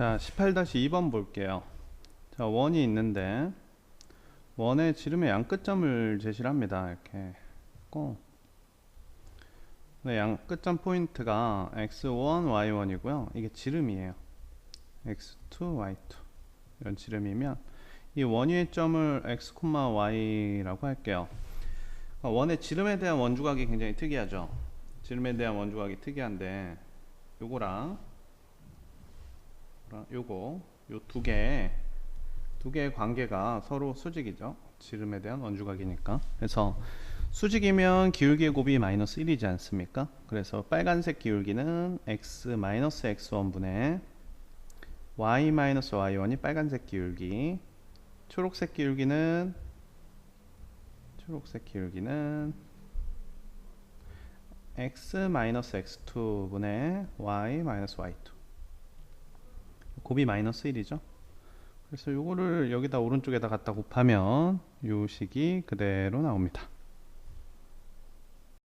자, 18-2번 볼게요. 자, 원이 있는데 원의 지름의 양끝점을 제시를 합니다. 이렇게 했고 네, 양 끝점 포인트가 x1, y1이고요. 이게 지름이에요. x2, y2 이런 지름이면 이 원위의 점을 x, y라고 할게요. 어, 원의 지름에 대한 원주각이 굉장히 특이하죠. 지름에 대한 원주각이 특이한데 요거랑 요거 요 두 개 두 개의 관계가 서로 수직이죠. 지름에 대한 원주각이니까. 그래서 수직이면 기울기의 곱이 마이너스 1이지 않습니까? 그래서 빨간색 기울기는 x 마이너스 x1분의 y 마이너스 y1이 빨간색 기울기 초록색 기울기는 초록색 기울기는 x 마이너스 x2분의 y 마이너스 y2 곱이 마이너스 1이죠. 그래서 요거를 여기다 오른쪽에다 갖다 곱하면 요 식이 그대로 나옵니다